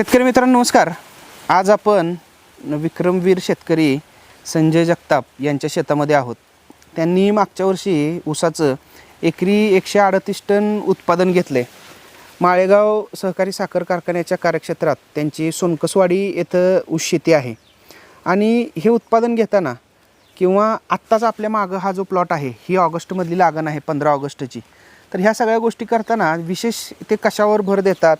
शेतकरी मित्रांनो नमस्कार. आज आपण विक्रमवीर शेतकरी संजय जगताप यांच्या शेतामध्ये आहोत. त्यांनी मागच्या वर्षी ऊसाचं एकरी एकशे अडतीस टन उत्पादन घेतले माळेगाव सहकारी साखर कारखान्याच्या कार्यक्षेत्रात त्यांची सोनकसवाडी येथं ऊस शेती आहे. आणि हे उत्पादन घेताना किंवा आत्ताच आपल्या मागं हा जो प्लॉट आहे ही ऑगस्टमधली लागण आहे पंधरा ऑगस्टची. तर ह्या सगळ्या गोष्टी करताना विशेष ते कशावर भर देतात?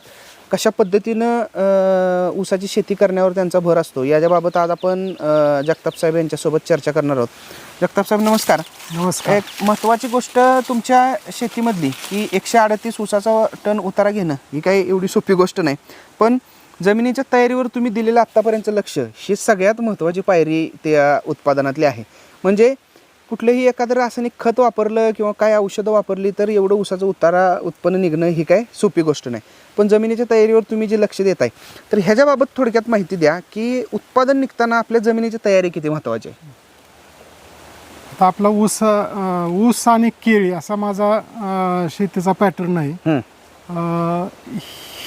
कशा पद्धतीनं ऊसाची शेती करण्यावर त्यांचा भर असतो? याच्याबाबत आज आपण जगताप साहेब यांच्यासोबत चर्चा करणार आहोत. जगताप साहेब नमस्कार. नमस्कार. एक महत्त्वाची गोष्ट तुमच्या शेतीमधली की एकशे अडतीस ऊसाचा टन उतारा घेणं ही काही एवढी सोपी गोष्ट नाही. पण जमिनीच्या तयारीवर तुम्ही दिलेलं आत्तापर्यंतचं लक्ष ही सगळ्यात महत्त्वाची पायरी त्या उत्पादनातली आहे. म्हणजे कुठलंही एखादं रासायनिक खत वापरलं किंवा काय औषधं वापरली तर एवढं ऊसाचं उतारा उत्पन्न निघणं ही काय सोपी गोष्ट नाही. पण जमिनीच्या तयारीवर तुम्ही जे लक्ष देताय तर ह्याच्याबाबत थोडक्यात माहिती द्या की उत्पादन निघताना आपल्या जमिनीची तयारी किती महत्त्वाची आहे? आता आपला ऊस ऊस आणि केळी असा माझा शेतीचा पॅटर्न आहे.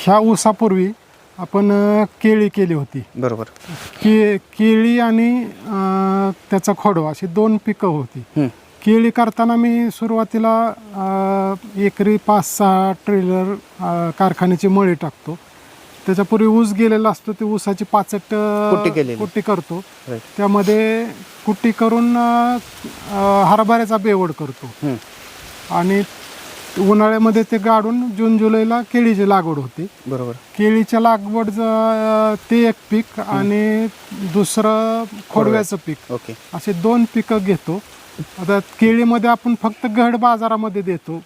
ह्या ऊसापूर्वी आपण अं, केळी केली होती. बरोबर. के केळी आणि अं, त्याचा खोडवा अशी दोन पिकं होती. केळी करताना मी सुरुवातीला अं, एकरी पाच सहा ट्रेलर अं, कारखान्याची मळी टाकतो. त्याच्यापूर्वी ऊस गेलेला असतो ते ऊसाची पाचट कुट्टी केलेली. कुट्टी करतो. Right. त्यामध्ये कुट्टी करून अं, अं, हरभऱ्याचा बेवड करतो. आणि उन्हाळ्यामध्ये ते गाडून जून जुलैला केळीची लागवड होते. बरोबर. केळीच्या लागवड ज- ते एक पीक आणि दुसरं खोडव्याचं पीक. ओके. असे दोन पिकं घेतो. आता केळीमध्ये आपण फक्त घड बाजारामध्ये देतो.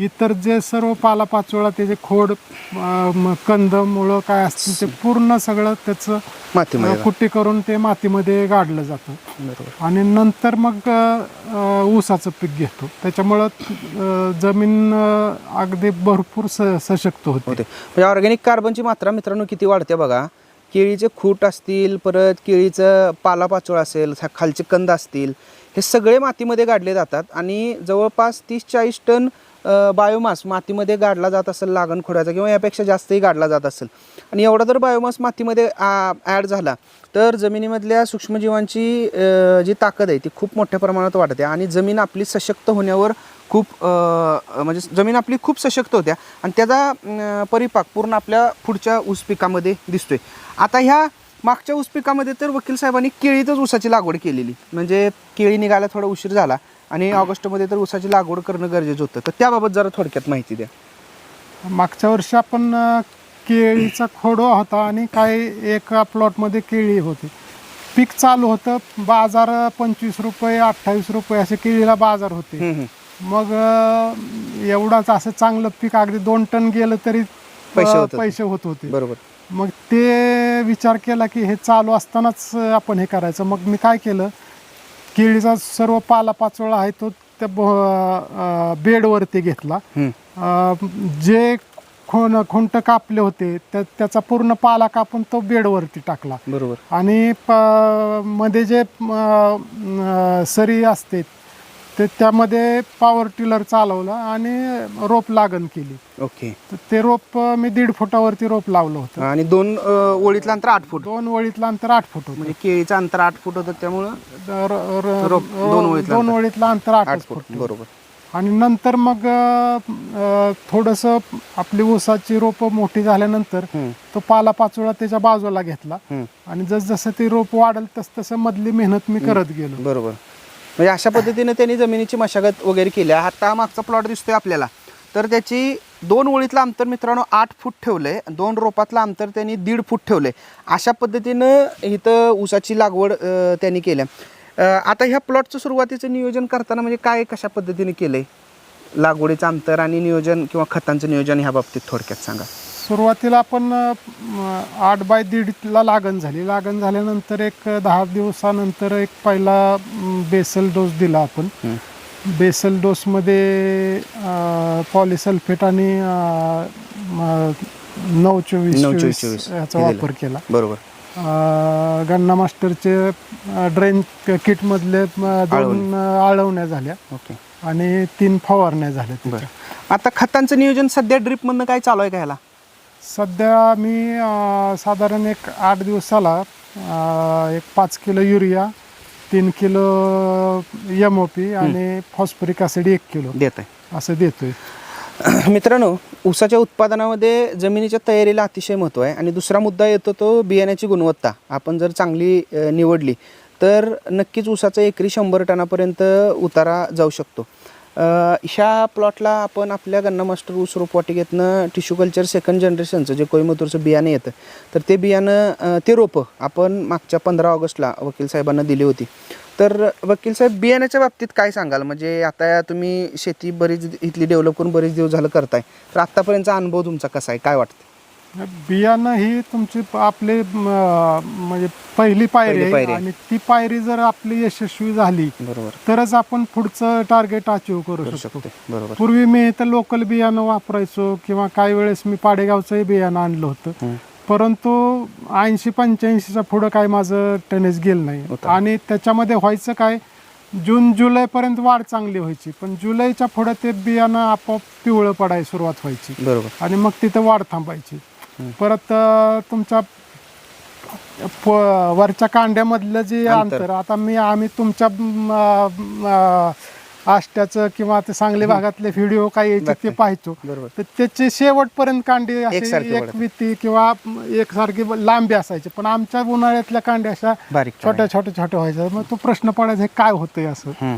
इतर जे सर्व पालापाचोळा त्याचे खोड अं, कंद मुळं काय असतील ते पूर्ण सगळं त्याचं मातीमध्ये अं, कुट्टी करून ते मातीमध्ये गाडलं जातं. बरोबर. आणि नंतर मग अं, ऊसाचं पीक घेतो. त्याच्यामुळं अं, जमीन अं, अगदी भरपूर स सशक्त होते. होते. म्हणजे ऑर्गॅनिक कार्बनची मात्रा मित्रांनो किती वाढते बघा. केळीचे खूट असतील परत केळीचं पालापाचोळ असेल खा- खालचे कंद असतील हे सगळे मातीमध्ये गाडले जातात. आणि जवळपास तीस चाळीस टन बायोमास मातीमध्ये गाडला जात असेल लागण खोड्याचा किंवा यापेक्षा जास्तही गाडला जात असेल. आणि एवढा जर बायोमास मातीमध्ये ॲड झाला तर जमिनीमधल्या सूक्ष्मजीवांची जी ताकद आहे ती खूप मोठ्या प्रमाणात वाढते आणि जमीन आपली सशक्त होण्यावर खूप म्हणजे जमीन आपली खूप सशक्त होत्या आणि त्याचा परिपाक पूर्ण आपल्या पुढच्या ऊस पिकामध्ये दिसतोय. आता ह्या मागच्या ऊस पिकामध्ये तर वकील साहेबांनी केळीतच ऊसाची लागवड केलेली. म्हणजे केळी निघायला थोडा उशीर झाला. आणि ऑगस्टमध्ये तर ऊसाची लागवड करणं गरजेचं होतं. तर त्याबाबत जरा थोडक्यात माहिती द्या. मागच्या वर्षी आपण अं, केळीचा खोडवा होता आणि काही एका प्लॉटमध्ये केळी होती. पीक चालू होतं बाजार पंचवीस रुपये अठ्ठावीस रुपये असे केळीला बाजार होते. हम्म, हम्म. मग अं, एवढाच असं चांगलं पीक अगदी दोन टन गेलं तरी अं, पैसे होत होते. पैसे होत होते. बरोबर. मग ते विचार केला की हे चालू असतानाच आपण हे करायचं. मग मी काय केलं केळीचा सर्व पालापाचोळा आहे तो त्या ब- अं, बेडवरती घेतला. हम्म, अं, जे खोन खुंट कापले होते त्या त्याचा पूर्ण पाला कापून तो बेडवरती टाकला. बरोबर. आणि प- मध्ये जे अं, सरी असते ते त्यामध्ये पॉवर टिलर चालवलं आणि रोप लागण केली. ओके तर ते रोप मी दीड फुटावरती रोप लावलं होतं. आणि दोन अं, ओळीतलं अंतर आठ फूट? दोन वळीतलं अंतर आठ फूट होतं. म्हणजे केळीचं अंतर आठ फूट होतं त्यामुळं? तर, र- रोप दोन ओळीतलं दोन अंतर. आठ आठच फूट फूट. बरोबर. आणि नंतर मग थोडंसं आपली ऊसाची रोपं मोठी झाल्यानंतर हम्म, तो पाला पाचोळा त्याच्या बाजूला घेतला. हम्म. आणि जसजसं ती रोप वाढेल तस तसं मधली मेहनत मी करत गेलो. बरोबर. म्हणजे अशा पद्धतीने त्यांनी जमिनीची मशागत वगैरे केली. आहे. आता हा मागचा प्लॉट दिसतोय आपल्याला. तर त्याची दोन ओळीतलं अंतर मित्रांनो आठ फूट ठेवलं आहे दोन रोपातलं अंतर त्यांनी दीड फूट ठेवलं आहे अशा पद्धतीनं इथं ऊसाची लागवड त्यांनी केल्या. आता ह्या प्लॉटचं सुरुवातीचं नियोजन करताना म्हणजे काय कशा पद्धतीने केलं आहे लागवडीचं अंतर आणि नियोजन किंवा खतांचं नियोजन ह्या बाबतीत थोडक्यात सांगा. सुरुवातीला आपण अं, आठ बाय दीडला लागण झाली. लागण झाल्यानंतर एक दहा दिवसानंतर एक पहिला अं, बेसल डोस दिला आपण. बेसल डोसमध्ये पॉलिसल्फेट आणि नऊ चोवीस चोवीस चोवीस याचा हे वापर. केला. बरोबर. अं, गन्ना मास्टरचे ड्रेन किटमधले अं, दोन अं, आळवण्या झाल्या. ओके. आणि तीन फवारण्या झाल्या बरं. आता खतांचं नियोजन सध्या ड्रिपमधनं काय चालू आहे का ह्याला? सध्या मी अं, साधारण एक आठ दिवसाला अं, एक पाच किलो युरिया तीन किलो एम ओ पी आणि फॉस्फरिक ॲसिड एक किलो देत आहे असं देतोय. मित्रांनो ऊसाच्या उत्पादनामध्ये जमिनीच्या तयारीला अतिशय महत्त्व आहे आणि दुसरा मुद्दा येतो तो बियाण्याची गुणवत्ता. आपण जर चांगली अ, निवडली तर नक्कीच ऊसाचा एकरी शंभर टनापर्यंत उतारा जाऊ शकतो. ह्या प्लॉटला आपण आपल्या गन्ना मास्टर ऊस रोपवाटिकेतनं टिश्यू कल्चर सेकंड जनरेशनचं जे कोईमतूरचं बियाणं येतं तर ते बियाणं ते रोपं आपण मागच्या पंधरा ऑगस्टला वकील साहेबांना दिली होती. तर वकील साहेब बियाण्याच्या बाबतीत काय सांगाल? म्हणजे आता तुम्ही शेती बरीच इथली डेव्हलप करून बरेच दिवस झालं करताय तर आत्तापर्यंतचा अनुभव तुमचा कसा आहे? काय वाटतं? बियाणं ही तुमची आपली म्हणजे पहिली पायरी पहिली पायरी आहे. आहे. आणि ती पायरी जर आपली यशस्वी झाली बरोबर. तरच आपण पुढचं टार्गेट अचीव करू करू शकतो. शकते बरोबर. पूर्वी मी इथं लोकल बियाणं वापरायचो किंवा काही वेळेस मी पाडेगावचंही बियाणं आणलं होतं. परंतु ऐंशी पंच्याऐंशीच्या पुढं काय माझं टेनिस गेलं नाही. होतं. आणि त्याच्यामध्ये व्हायचं काय जून जुलैपर्यंत वाढ चांगली व्हायची पण जुलैच्या पुढं ते बियाणं आपोआप पिवळं पडायला सुरुवात व्हायची. बरोबर. आणि मग तिथं वाढ थांबायची. परत अं, तुमच्या प- वरच्या कांड्यामधलं जे अंतर. आता मी आम्ही तुमच्या म, म, आष्ट्याचं किंवा ते सांगली भागातले व्हिडिओ काय यायचे ते. पाहायचो बरोबर. तर त्याचे शेवटपर्यंत कांडी अशी एकसारखी एक. विती किंवा एकसारखी लांबी असायची. पण आमच्या उन्हाळ्यातल्या कांड्या अशा बारीक छोट्या छोट्या छोट्या व्हायच्या. मग तो प्रश्न पडायचा हे काय होतंय असं? हम्म.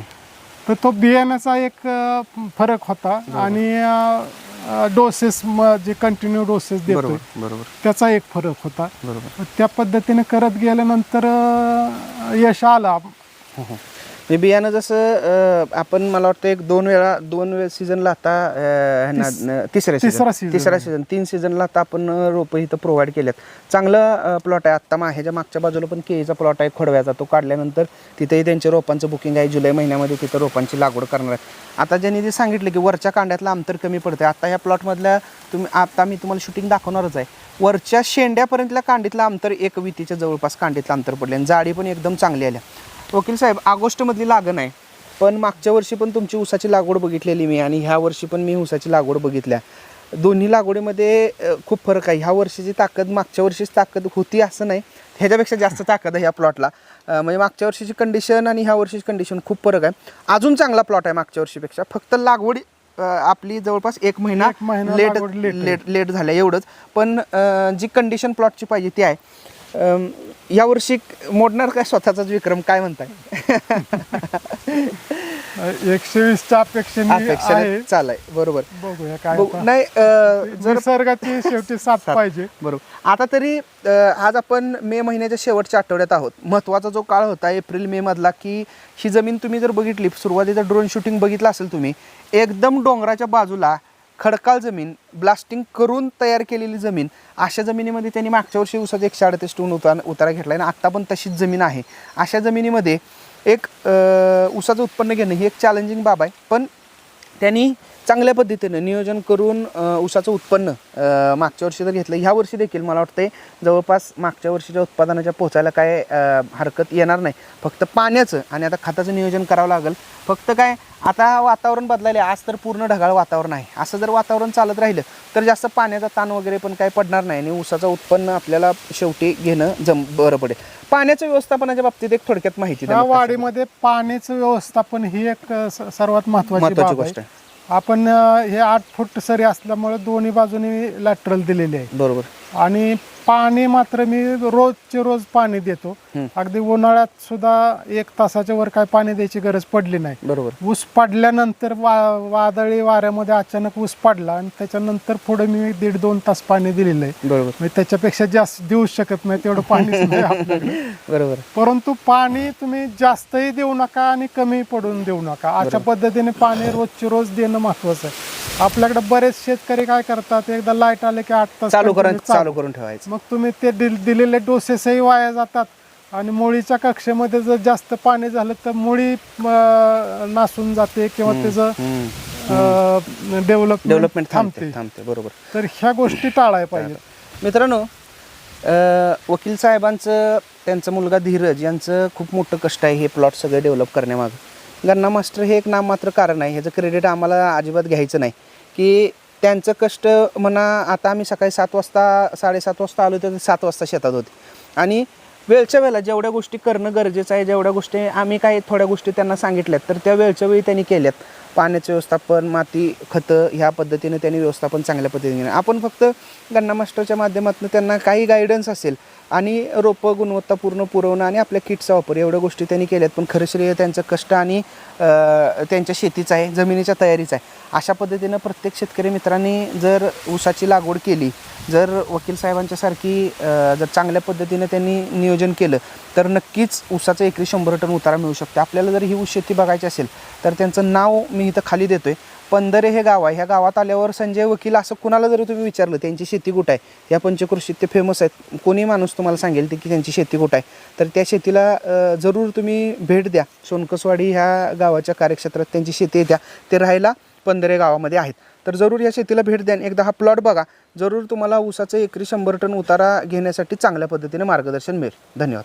तर तो बियाण्याचा एक अ, फरक होता. आणि डोसेस जे कंटिन्यू डोसेस देतो बरोबर बरोबर. त्याचा एक फरक होता. बरोबर. त्या पद्धतीने करत गेल्यानंतर अ, यश आलं. हो, हो. हे बियाणं जसं अं, आपण मला वाटतं एक दोन वेळा दोन वेळ सीझनला आता अं, ह्यांना- तिसऱ्या तिसरा सीझन season. तिसरा सीझन तीन सीझनला आता आपण रोपं इथं प्रोव्हाइड केलेत चांगलं प्लॉट आहे. आत्ता मा- ह्याच्या मागच्या बाजूला पण केळीचा प्लॉट आहे. खोडव्याचा तो काढल्यानंतर तिथेही त्यांच्या रोपांचं बुकिंग आहे. जुलै महिन्यामध्ये तिथं रोपांची लागवड करणार आहे आता ज्यांनी ते सांगितलं की वरच्या कांड्यातलं अंतर कमी पडतं आता ह्या प्लॉटमधल्या तुम्ही आता मी तुम्हाला शूटिंग दाखवणारच आहे. वरच्या शेंड्यापर्यंतल्या कांडीतलं अंतर एक वितीच्या जवळपास कांडीतलं अंतर पडले आणि जाडी पण एकदम चांगली आल्या. वकील साहेब ऑगस्टमधली लागण आहे. पण मागच्या वर्षी पण तुमची ऊसाची लागवड बघितलेली मी आणि ह्या वर्षी पण मी ऊसाची लागवड बघितल्या. दोन्ही लागवडीमध्ये खूप फरक आहे. ह्या वर्षीची ताकद मागच्या वर्षीच ताकद होती असं नाही. ह्याच्यापेक्षा जास्त ताकद आहे ह्या प्लॉटला. म्हणजे मागच्या वर्षीची कंडिशन आणि ह्या वर्षीची कंडिशन खूप फरक आहे. अजून चांगला प्लॉट आहे मागच्या वर्षीपेक्षा. फक्त लागवडी आपली जवळपास एक महिना लेट. लेट लेट झालं एवढंच. पण जी कंडिशन प्लॉटची पाहिजे ती आहे. यावर्षी मोडणार काय स्वतःचाच विक्रम? काय म्हणताय? एकशे वीसच्या अपेक्षा चालाय बरोबर. नाही निसर्गाची शेवटी साथ पाहिजे. बरोबर. आता तरी आज आपण मे महिन्याच्या शेवटच्या आठवड्यात आहोत. महत्त्वाचा जो काळ होता एप्रिल मे मधला की ही जमीन तुम्ही जर बघितली सुरुवातीचं ड्रोन शूटिंग बघितलं असेल तुम्ही एकदम डोंगराच्या बाजूला खडकाळ जमीन ब्लास्टिंग करून तयार केलेली जमीन अशा जमिनीमध्ये त्यांनी मागच्या वर्षी उसाचा एकशे अडतीस टन उतार उतारा घेतला आणि आत्ता पण तशीच जमीन आहे. अशा जमिनीमध्ये एक उसाचं उत्पन्न घेणं ही एक चॅलेंजिंग बाब आहे. पण त्यांनी चांगल्या पद्धतीनं नियोजन करून ऊसाचं उत्पन्न मागच्या वर्षी जर घेतलं ह्या वर्षी देखील मला वाटते जवळपास मागच्या वर्षीच्या उत्पादनाच्या पोचायला काय हरकत येणार नाही. फक्त पाण्याचं आणि आता खताचं नियोजन करावं लागेल. फक्त काय आता वातावरण बदलायला आज तर पूर्ण ढगाळ वातावरण आहे. असं जर वातावरण चालत राहिलं तर जास्त पाण्याचा ताण वगैरे पण काय पडणार नाही आणि ऊसाचं उत्पन्न आपल्याला शेवटी घेणं जम बरं पडेल. पाण्याच्या व्यवस्थापनाच्या बाबतीत एक थोडक्यात माहिती. वाढीमध्ये पाण्याचं व्यवस्थापन ही एक सर्वात महत्वाची गोष्ट आहे. आपण हे आठ फूट सरी असल्यामुळे दोन्ही बाजूनी लॅटरल दिलेले आहे. बरोबर. आणि पाणी मात्र मी रोजचे रोज पाणी देतो. अगदी उन्हाळ्यात सुद्धा एक तासाच्या वर काय पाणी द्यायची गरज पडली नाही. बरोबर. ऊस पडल्यानंतर वा वादळी वाऱ्यामध्ये अचानक ऊस पडला आणि त्याच्यानंतर पुढे मी दीड दोन तास पाणी दिलेलं आहे. बरोबर. त्याच्यापेक्षा जास्त देऊ शकत नाही तेवढं आपल्याकडे. बरोबर. परंतु पाणी तुम्ही जास्तही देऊ नका आणि कमी पडून देऊ नका. अशा पद्धतीने पाणी रोजचे रोज देणं महत्वाचं आहे. आपल्याकडे बरेच शेतकरी काय करतात एकदा लाइट आले की आठ तास चालू करून continue चालू. करून ठेवायचं. मग तुम्ही ते दिल- दिलेले डोसेसही वाया जातात आणि मुळीच्या कक्षेमध्ये जर जास्त पाणी झालं तर मुळी नासून जाते किंवा त्याचं डेव्हलपमेंट डेव्हलपमेंट थांबते थांबते. बरोबर. तर ह्या गोष्टी टाळायला पाहिजे. मित्रांनो अ, वकील साहेबांचं त्यांचा मुलगा धीरज यांचं खूप मोठं कष्ट आहे हे प्लॉट सगळे डेव्हलप करण्यामागं. गन्ना मास्टर हे एक नाममात्र कारण आहे. ह्याचं क्रेडिट आम्हाला अजिबात घ्यायचं नाही. की त्यांचं कष्ट म्हणा आता आम्ही सकाळी सात वाजता साडेसात वाजता आलो तर सात वाजता शेतात होते. आणि वेळच्या वेळेला जेवढ्या गोष्टी करणं गरजेचं आहे जेवढ्या गोष्टी आम्ही काही थोड्या गोष्टी त्यांना सांगितल्यात तर त्या वेळच्या वेळी त्यांनी केल्यात. पाण्याचं व्यवस्थापन माती खतं ह्या पद्धतीने त्यांनी व्यवस्थापन चांगल्या पद्धतीने आपण फक्त गन्ना मास्टरच्या माध्यमातून त्यांना काही गायडन्स असेल आणि रोपं गुणवत्तापूर्ण पुरवणं आणि आपल्या किटचा वापर एवढ्या गोष्टी त्यांनी केल्यात. पण खरं श्रेय त्यांचं कष्ट आणि त्यांच्या शेतीचं आहे जमिनीच्या तयारीचं आहे. अशा पद्धतीनं प्रत्येक शेतकरी मित्रांनी जर ऊसाची लागवड केली जर वकील साहेबांच्यासारखी जर चांगल्या पद्धतीनं त्यांनी नियोजन केलं तर नक्कीच ऊसाचं एकरी शंभर टन उतारा मिळू शकतो. आपल्याला जर ही ऊस शेती बघायची असेल तर त्यांचं नाव मी इथं खाली देतो आहे पंधरे हे गाव आहे. ह्या गावात आल्यावर संजय वकील असं कुणाला जरी तुम्ही विचारलं त्यांची शेती कुठं आहे? या पंचकृषीत ते फेमस आहेत. कोणी माणूस तुम्हाला सांगेल ते की त्यांची शेती कुठं आहे? तर त्या शेतीला जरूर तुम्ही भेट द्या. सोनकसवाडी ह्या गावाच्या कार्यक्षेत्रात त्यांची शेती आहे ते राहायला पंधरे गावामध्ये आहेत. तर जरूर या शेतीला भेट द्या एकदा हा प्लॉट बघा. जरूर तुम्हाला ऊसाचं एकरी शंभर टन उतारा घेण्यासाठी चांगल्या पद्धतीने मार्गदर्शन मिळेल. धन्यवाद.